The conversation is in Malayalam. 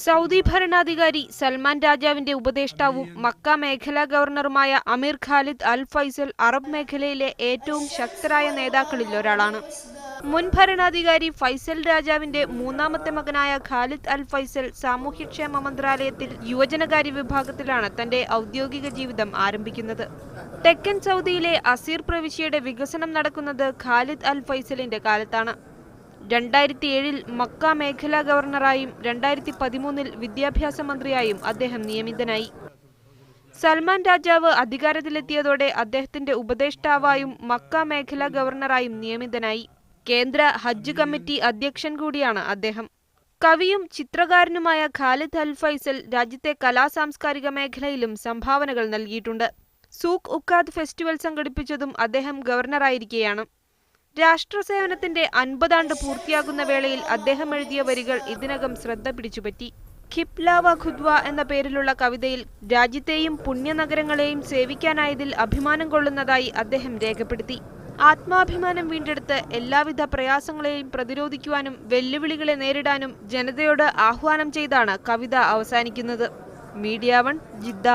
സൗദി ഭരണാധികാരി സൽമാൻ രാജാവിന്റെ ഉപദേഷ്ടാവും മക്ക മേഖലാ ഗവർണറുമായ Amir Khalid Al Faisal Arab മേഖലയിലെ ഏറ്റവും ശക്തരായ നേതാക്കളിൽ ഒരാളാണ്. മുൻ ഭരണാധികാരി ഫൈസൽ രാജാവിന്റെ മൂന്നാമത്തെ മകനായ ഖാലിദ് അൽ ഫൈസൽ സാമൂഹ്യക്ഷേമ മന്ത്രാലയത്തിൽ യുവജനകാര്യ വിഭാഗത്തിലാണ് തന്റെ ഔദ്യോഗിക ജീവിതം ആരംഭിക്കുന്നത്. തെക്കൻ സൗദിയിലെ അസീർ പ്രവിശ്യയുടെ വികസനം നടക്കുന്നത് ഖാലിദ് അൽ ഫൈസലിന്റെ കാലത്താണ്. രണ്ടായിരത്തി ഏഴിൽ മക്ക മേഖലാ ഗവർണറായും രണ്ടായിരത്തി പതിമൂന്നിൽ വിദ്യാഭ്യാസ മന്ത്രിയായും അദ്ദേഹം നിയമിതനായി. സൽമാൻ രാജാവ് അധികാരത്തിലെത്തിയതോടെ അദ്ദേഹത്തിന്റെ ഉപദേഷ്ടാവായും മക്ക മേഖലാ ഗവർണറായും നിയമിതനായി. കേന്ദ്ര ഹജ്ജ് കമ്മിറ്റി അധ്യക്ഷൻ കൂടിയാണ് അദ്ദേഹം. കവിയും ചിത്രകാരനുമായ ഖാലിദ് അൽ ഫൈസൽ രാജ്യത്തെ കലാ സാംസ്കാരിക മേഖലയിലും സംഭാവനകൾ നൽകിയിട്ടുണ്ട്. സൂഖ് ഉക്കാദ് ഫെസ്റ്റിവൽ സംഘടിപ്പിച്ചതും അദ്ദേഹം ഗവർണറായിരിക്കെയാണ്. രാഷ്ട്രസേവനത്തിന്റെ അൻപതാണ്ട് പൂർത്തിയാകുന്ന വേളയിൽ അദ്ദേഹം എഴുതിയ വരികൾ ഇതിനകം ശ്രദ്ധ പിടിച്ചുപറ്റി. ഖിപ്ലാവ ഖുദ്വ എന്ന പേരിലുള്ള കവിതയിൽ രാജ്യത്തെയും പുണ്യനഗരങ്ങളെയും സേവിക്കാനായതിൽ അഭിമാനം കൊള്ളുന്നതായി അദ്ദേഹം രേഖപ്പെടുത്തി. ആത്മാഭിമാനം വീണ്ടെടുത്ത് എല്ലാവിധ പ്രയാസങ്ങളെയും പ്രതിരോധിക്കുവാനും വെല്ലുവിളികളെ നേരിടാനും ജനതയോട് ആഹ്വാനം ചെയ്താണ് കവിത അവസാനിക്കുന്നത്. Media one Jeddah.